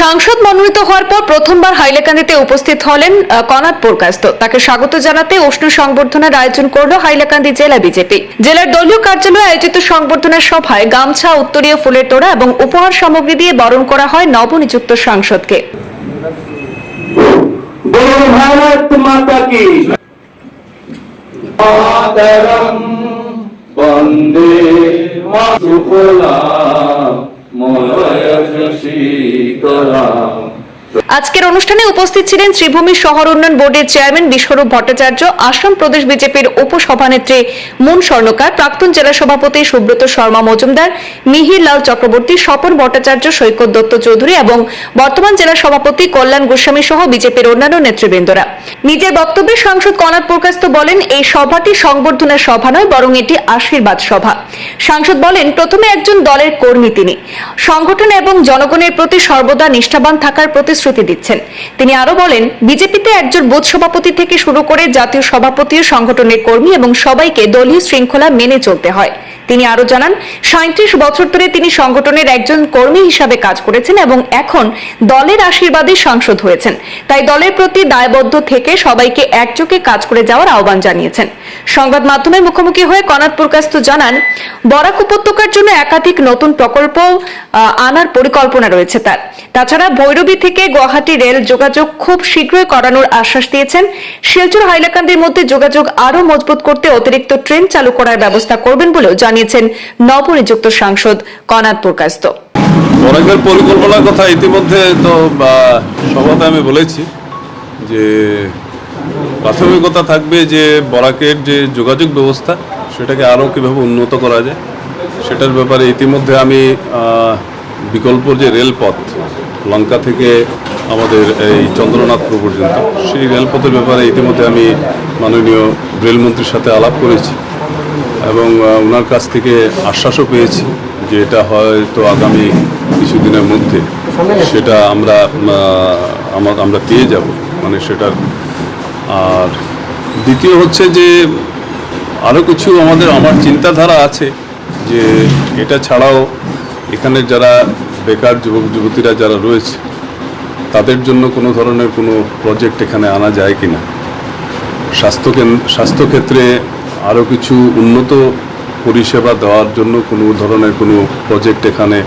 সাংসদ মনোনীত হওয়ার পর প্রথমবার হাইলাকান্দিতে উপস্থিত হলেন কনাদ পোরকাস্ত তাকে স্বাগত জানাতে উষ্ণ সংবর্ধনার আয়োজন করল হাইলাকান্দি জেলা বিজেপি। জেলার দলীয় কার্যালয়ে আয়োজিত সংবর্ধনা সভায় গামছা, উত্তরীয় ফুলের তোড়া এবং উপহার সামগ্রী দিয়ে বরণ করা হয় নবনিযুক্ত সাংসদকে। ময় শশী করা আজকের অনুষ্ঠানে উপস্থিত ছিলেন শ্রীভূমি শহর উন্নয়ন বোর্ডের চেয়ারম্যান বিশ্বরূপ ভট্টাচার্য, আসাম প্রদেশ বিজেপির উপসভানেত্রী মুন স্বর্ণকার, প্রাক্তন জেলা সভাপতি সুব্রত শর্মা মজুমদার, মিহির লাল চক্রবর্তী, স্বপন ভট্টাচার্য, সৈকত দত্ত চৌধুরী এবং বর্তমান জেলা সভাপতি কল্যাণ গোস্বামী সহ বিজেপির অন্যান্য নেতৃবৃন্দরা। নিজের বক্তব্যে সাংসদ কনাদ প্রকাশ তো বলেন, এই সভাটি সংবর্ধনার সভা নয়, বরং এটি আশীর্বাদ সভা। সাংসদ বলেন, প্রথমে একজন দলের কর্মী তিনি। সংগঠন এবং জনগণের প্রতি সর্বদা নিষ্ঠাবান থাকার প্রতিশ্রুতি দিচ্ছেন। তিনি আরও বলেন, বিজেপিতে একজন বুথ সভাপতি থেকে শুরু করে জাতীয় সভাপতি, সংগঠনের কর্মী এবং সবাইকে দলীয় শৃঙ্খলা মেনে চলতে হয়। তিনি আরও জানান সাঁত্রিশ বছর ধরে তিনি সংগঠনের একজন কর্মী হিসাবে কাজ করেছেন এবং এখন দলের আশীর্বাদে সাংসদ হয়েছেন। তাই দলের প্রতি দায়বদ্ধ থেকে সবাইকে একযোগে কাজ করে যাওয়ার আহ্বান জানিয়েছেন। সংবাদ মাধ্যমের মুখোমুখি হয়ে কনাদ প্রকাশত জানান, বরাক উপত্যকার জন্য একাধিক নতুন প্রকল্প আনার পরিকল্পনা রয়েছে তার। তাছাড়া ভৈরবী থেকে গুয়াহাটি রেল যোগাযোগ খুব শীঘ্রই করানোর আশ্বাস দিয়েছেন। শিলচর হাইলাকান্দির মধ্যে যোগাযোগ আরও মজবুত করতে অতিরিক্ত ট্রেন চালু করার ব্যবস্থা করবেন বলেও জানিয়েছেন নবনিযুক্ত সাংসদ কনাদ প্রকাশত। বরাকের পরিকল্পনার কথা ইতিমধ্যে তো সভাতে আমি বলেছি যে প্রাথমিকতা থাকবে যে বরাকের যে যোগাযোগ ব্যবস্থা সেটাকে আরও কীভাবে উন্নত করা যায় সেটার ব্যাপারে ইতিমধ্যে আমি বিকল্প যে রেলপথ লঙ্কা থেকে আমাদের এই চন্দ্রনাথপুর পর্যন্ত সেই রেলপথের ব্যাপারে ইতিমধ্যে আমি মাননীয় রেলমন্ত্রীর সাথে আলাপ করেছি এবং ওনার কাছ থেকে আশ্বাসও পেয়েছি যে এটা হয়তো আগামী কিছুদিনের মধ্যে সেটা আমরা আমরা পেয়ে যাব মানে সেটার আর দ্বিতীয় হচ্ছে যে আরও কিছু আমাদের, আমার চিন্তাধারা আছে যে এটা ছাড়াও এখানে যারা বেকার যুবক, যুবতীরা যারা রয়েছে, তাদের জন্য কোনো ধরনের কোনো প্রজেক্ট এখানে আনা যায় কি না কেন- স্বাস্থ্যক্ষেত্রে আরও কিছু উন্নত পরিষেবা দেওয়ার জন্য কোনো ধরনের কোনো প্রজেক্ট এখানে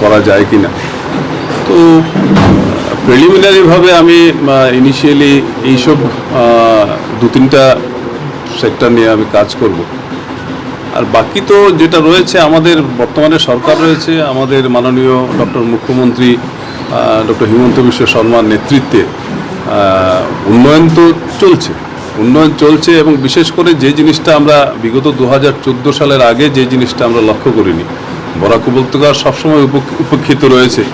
করা যায় কি না তো প্রিলিমিনারিভাবে আমি ইনিশিয়ালি এইসব দু তিনটা সেক্টর নিয়ে আমি কাজ করব। আর বাকি তো যেটা রয়েছে, আমাদের বর্তমানে সরকার রয়েছে, আমাদের মাননীয় ডক্টর মুখ্যমন্ত্রী ডক্টর হিমন্ত বিশ্ব শর্মার নেতৃত্বে উন্নয়ন তো চলছে। উন্নয়ন চলছে এবং বিশেষ করে যে জিনিসটা আমরা বিগত দু হাজার চোদ্দ সালের আগে যে জিনিসটা আমরা লক্ষ্য করিনি, বরাক উপত্যকা সবসময় উপ- উপেক্ষিত রয়েছে।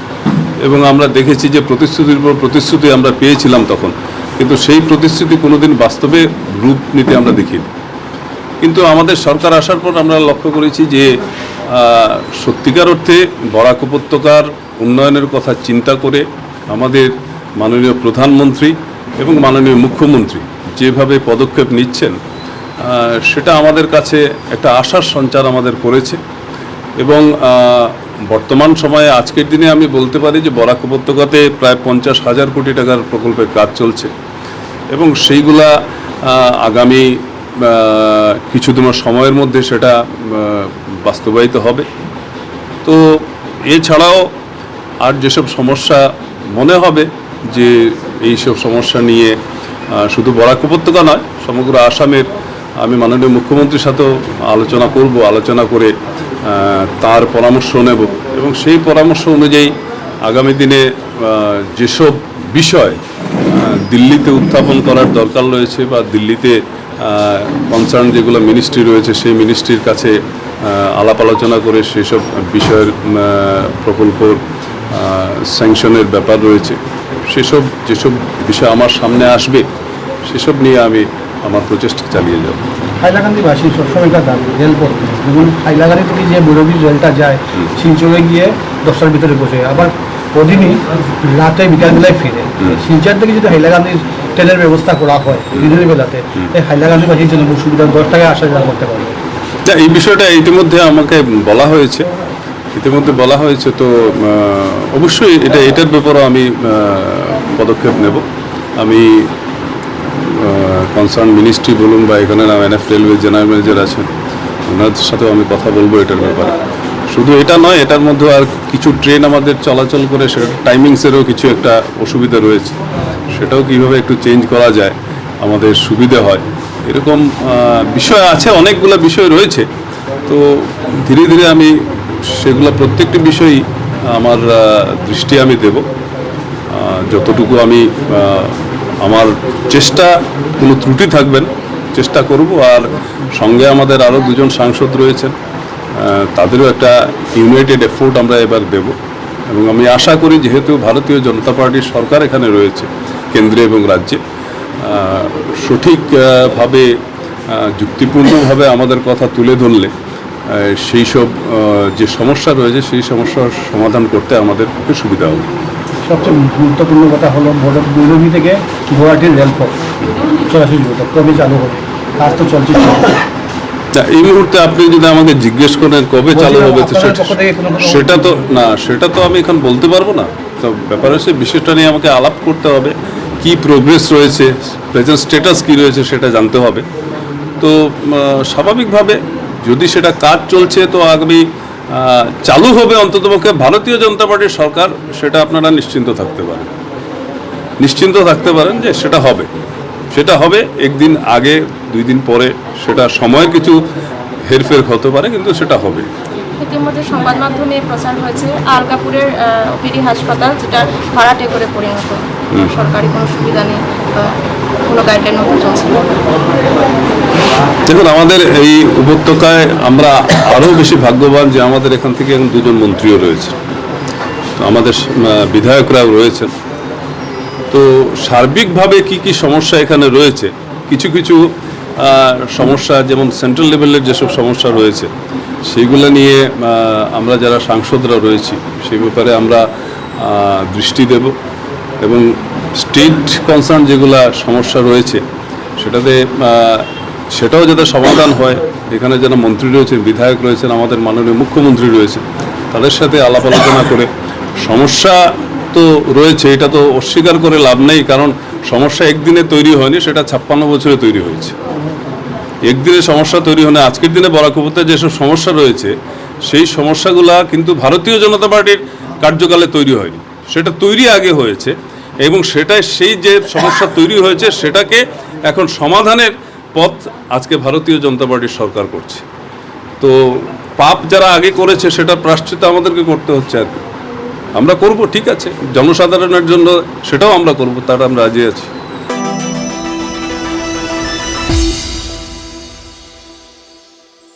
এবং আমরা দেখেছি যে প্রতিশ্রুতির পর প্রতিশ্রুতি আমরা পেয়েছিলাম তখন। কিন্তু সেই প্রতিশ্রুতি কোনোদিন বাস্তবে রূপ নিতে আমরা দেখিনি। কিন্তু আমাদের সরকার আসার পর আমরা লক্ষ্য করেছি যে সত্যিকার অর্থে বরাক উপত্যকার উন্নয়নের কথা চিন্তা করে আমাদের মাননীয় প্রধানমন্ত্রী এবং মাননীয় মুখ্যমন্ত্রী যেভাবে পদক্ষেপ নিচ্ছেন সেটা আমাদের কাছে একটা আশার সঞ্চার আমাদের করেছে এবং বর্তমান সময়ে আজকের দিনে আমি বলতে পারি যে বরাক উপত্যকাতে প্রায় পঞ্চাশ হাজার কোটি টাকার প্রকল্পের কাজ চলছে। এবং সেইগুলা আগামী আহ, কিছুদিনের সময়ের মধ্যে সেটা বাস্তবায়িত হবে। তো এছাড়াও আর যেসব সমস্যা মনে হবে যে এইসব সমস্যা নিয়ে শুধু বরাক উপত্যকা নয় সমগ্র আসামের আমি মাননীয় মুখ্যমন্ত্রীর সাথেও আলোচনা করব আলোচনা করে তার পরামর্শ নেব এবং সেই পরামর্শ অনুযায়ী আগামী দিনে যেসব বিষয় দিল্লিতে উত্থাপন করার দরকার রয়েছে বা দিল্লিতে কনসার্ন যেগুলো মিনিস্ট্রি রয়েছে, সেই মিনিস্ট্রির কাছে আলাপ আলোচনা করে সেসব বিষয়ের প্রকল্প স্যাংশনের ব্যাপার রয়েছে। সেসব, যেসব বিষয় আমার সামনে আসবে, সেসব নিয়ে আমি আমার প্রচেষ্টা চালিয়ে যাব। হাইলাকান্দিবাসী সবসময়কার দাবি রেলপথ যেমন হাইলাকান্দি থেকে যে বৈরবী রেলটা যায় শিলচরে গিয়ে দশটার ভিতরে বসে আবার প্রতিদিনই রাতে বিকালবেলায় ফিরে। শিলচর থেকে যদি হাইলাকান্দির ট্রেনের ব্যবস্থা করা হয় দিনের বেলাতে এই হাইলাকান্দিবাসীর জন্য খুব সুবিধা দশ টাকায় আসা যাওয়া করতে পারবে। এই বিষয়টা ইতিমধ্যে আমাকে বলা হয়েছে। ইতিমধ্যে বলা হয়েছে তো অবশ্যই এটা এটার ব্যাপারেও আমি পদক্ষেপ নেব। আমি কনসার্ন মিনিস্ট্রি বলুন বা এখানে এনএফ রেলওয়ে জেনারেল ম্যানেজার আছেন ওনাদের সাথেও আমি কথা বলব এটার ব্যাপারে। শুধু এটা নয়, এটার মধ্যে আর কিছু ট্রেন আমাদের চলাচল করে সেটা টাইমিংসেরও কিছু একটা অসুবিধা রয়েছে। সেটাও কীভাবে একটু চেঞ্জ করা যায়, আমাদের সুবিধে হয়। এরকম বিষয় আছে, অনেকগুলো বিষয় রয়েছে। তো ধীরে ধীরে আমি সেগুলো প্রত্যেকটি বিষয়ই আমার দৃষ্টি আমি দেব। যতটুকু আমি আমার চেষ্টা, কোনো ত্রুটি থাকবেন, চেষ্টা করব। আর সঙ্গে আমাদের আরও দুজন সাংসদ রয়েছেন তাদেরও একটা ইউনাইটেড এফোর্ট আমরা এবার দেব। এবং আমি আশা করি যেহেতু ভারতীয় জনতা পার্টির সরকার এখানে রয়েছে, কেন্দ্রে এবং রাজ্যে সঠিকভাবে যুক্তিপূর্ণভাবে আমাদের কথা তুলে ধরলে সেই সব যে সমস্যা রয়েছে, সেই সমস্যার সমাধান করতে আমাদের সুবিধা হবে। সবচেয়ে গুরুত্বপূর্ণ কথা হলো বৈরবী থেকে গুয়াহাটির রেলপথ সরাসরি যোগাযোগ কবে চালু হবে? কাজ তো চলছে। এই মুহূর্তে আপনি যদি আমাকে জিজ্ঞেস করেন কবে চালু হবে সেটা- তো না সেটা তো আমি এখন বলতে পারব না। তো ব্যাপার হচ্ছে বিষয়টা নিয়ে আমাকে আলাপ করতে হবে। কি প্রোগ্রেস রয়েছে প্রেজেন্ট স্ট্যাটাস কি রয়েছে সেটা জানতে হবে। তো স্বাভাবিকভাবে যদি সেটা কাজ চলছে তো আগামী চালু হবে অন্ততপক্ষে ভারতীয় জনতা পার্টির সরকার সেটা আপনারা নিশ্চিন্ত থাকতে পারেন। নিশ্চিন্ত থাকতে পারেন যে সেটা হবে। সেটা হবে একদিন আগে দুই দিন পরে সেটা সময়ের কিছু হেরফের হতে পারে কিন্তু সেটা হবে। ইতিমধ্যে সংবাদ মাধ্যমে প্রচার হয়েছে আলকাপুরের ওপিডি হাসপাতাল যেটা ভাড়াটে করে পরিণত। সরকারি কোনো সুবিধা নেই কোনো গাইডলাইন মতো চলছে। দেখুন, আমাদের এই উপত্যকায় আমরা আরও বেশি ভাগ্যবান যে আমাদের এখান থেকে এখন দুজন মন্ত্রীও রয়েছে আমাদের বিধায়করাও রয়েছেন। তো সার্বিকভাবে কি কি সমস্যা এখানে রয়েছে? কিছু কিছু সমস্যা, যেমন সেন্ট্রাল লেভেলের যেসব সমস্যা রয়েছে সেইগুলো নিয়ে আমরা যারা সাংসদরা রয়েছি সেই ব্যাপারে আমরা দৃষ্টি দেব এবং স্টেট কনসার্ন যেগুলা সমস্যা রয়েছে, সেটাতে সেটাও যাতে সমাধান হয়, এখানে যারা মন্ত্রী রয়েছেন, বিধায়ক রয়েছেন, আমাদের মাননীয় মুখ্যমন্ত্রী রয়েছেন, তাদের সাথে আলাপ আলোচনা করে, সমস্যা তো রয়েছে, এটা তো অস্বীকার করে লাভ নেই, কারণ সমস্যা একদিনে তৈরি হয়নি, সেটা ছাপ্পান্ন বছরে তৈরি হয়েছে। একদিনে সমস্যা তৈরি হয় আজকের দিনে বরাক উপত্যকায় যেসব সমস্যা রয়েছে, সেই সমস্যাগুলা কিন্তু ভারতীয় জনতা পার্টির কার্যকালে তৈরি হয়নি। সেটা তৈরি আগে হয়েছে এবং সেটাই সেই যে সমস্যা তৈরি হয়েছে, সেটাকে এখন সমাধানের পথ আজকে ভারতীয় জনতা পার্টির সরকার করছে। তো পাপ যারা আগে করেছে, সেটা প্রাশ্চিত আমাদেরকে করতে হচ্ছে আর আমরা করব, ঠিক আছে। জনসাধারণের জন্য সেটাও আমরা করব, তার আমরা রাজি আছি।